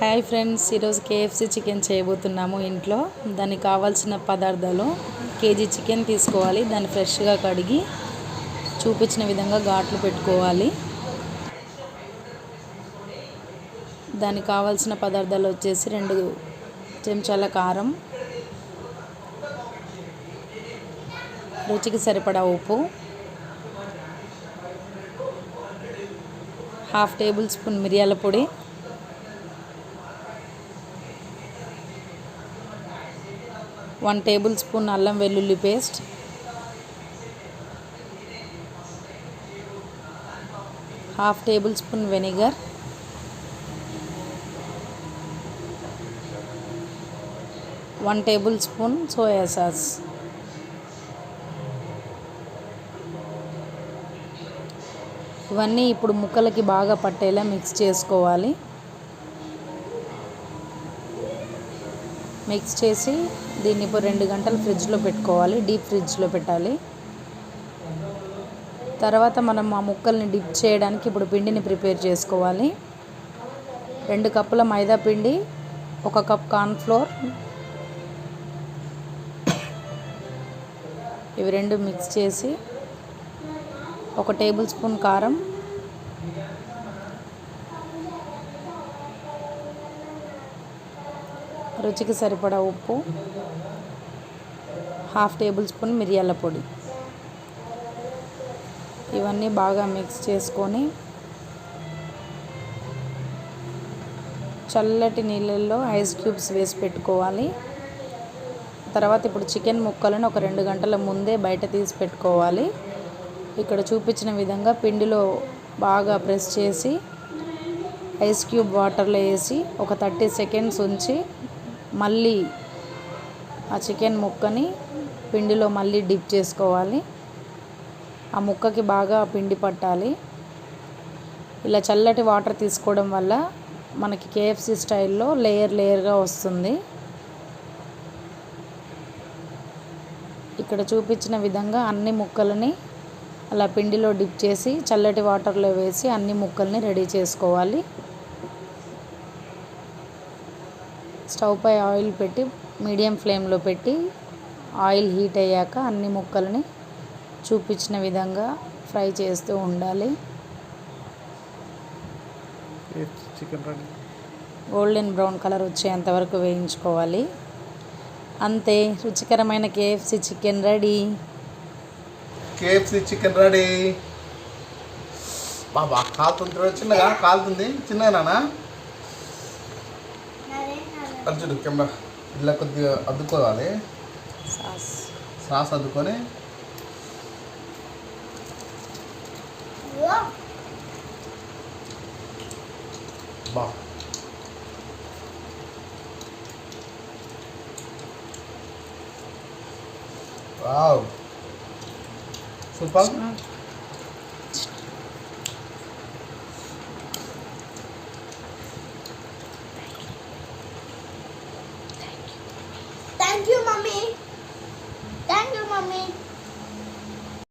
Hi friends ఈరోజు KFC chicken చేయబోతున్నాము ఇంట్లో. దానికి కావాల్సిన పదార్థాలు కేజీ చికెన్ తీసుకోవాలి. దాన్ని ఫ్రెష్గా కడిగి చూపించిన విధంగా ఘాట్లు పెట్టుకోవాలి. దానికి కావాల్సిన పదార్థాలు వచ్చేసి రెండు చెంచాల కారం రుచికి సరిపడా ఉప్పు హాఫ్ టేబుల్ స్పూన్ మిరియాల పొడి. వన్ టేబుల్ స్పూన్ అల్లం వెల్లుల్లి paste. Half tablespoon vinegar. One tablespoon soya sauce. ఇవన్నీ ఇప్పుడు ముక్కలకి బాగా పట్టేలా మిక్స్ చేసుకోవాలి. మిక్స్ చేసి దీన్ని ఇప్పుడు రెండు గంటలు ఫ్రిడ్జ్లో పెట్టుకోవాలి. డీప్ ఫ్రిడ్జ్లో పెట్టాలి. తర్వాత మనం ఆ ముక్కల్ని డిప్ చేయడానికి ఇప్పుడు పిండిని ప్రిపేర్ చేసుకోవాలి. రెండు కప్పుల మైదా పిండి ఒక కప్ కార్న్ఫ్లోర్ ఇవి రెండు మిక్స్ చేసి ఒక టేబుల్ స్పూన్ కారం. రుచికి సరిపడా ఉప్పు. హాఫ్ టేబుల్ స్పూన్ మిరియాల పొడి. ఇవన్నీ బాగా మిక్స్ చేసుకొని చల్లటి నీళ్ళల్లో ఐస్ క్యూబ్స్ వేసి పెట్టుకోవాలి. తర్వాత ఇప్పుడు చికెన్ ముక్కలను ఒక రెండు గంటల ముందే బయట తీసి పెట్టుకోవాలి. ఇక్కడ చూపించిన విధంగా పిండిలో బాగా ప్రెస్ చేసి ఐస్ క్యూబ్ వాటర్లో వేసి ఒక థర్టీ సెకండ్స్ ఉంచి మళ్ళీ ఆ చికెన్ ముక్కని పిండిలో మళ్ళీ డిప్ చేసుకోవాలి. ఆ ముక్కకి బాగా పిండి పట్టాలి. ఇలా చల్లటి వాటర్ తీసుకోవడం వల్ల మనకి కేఎఫ్సి స్టైల్లో లేయర్ లేయర్గా వస్తుంది. ఇక్కడ చూపించిన విధంగా అన్ని ముక్కలని అలా పిండిలో డిప్ చేసి చల్లటి వాటర్లో వేసి అన్ని ముక్కల్ని రెడీ చేసుకోవాలి. స్టవ్ పై ఆయిల్ పెట్టి మీడియం ఫ్లేమ్లో పెట్టి ఆయిల్ హీట్ అయ్యాక అన్ని ముక్కల్ని చూపించిన విధంగా ఫ్రై చేస్తూ ఉండాలి. గోల్డెన్ బ్రౌన్ కలర్ వచ్చేంత వరకు వేయించుకోవాలి. అంతే రుచికరమైన KFC chicken ready. KFC chicken ready. బాబా కాలుతుంది చిన్నగా? కాలుతుంది చిన్నగా నానా? అది చూడు కెమెరా. ఇలా కొద్దిగా అద్దుకోవాలి. సాస్. సాస్ అద్దుకొని. బా. Wow. Super. Thank you, mommy. Thank you, mommy.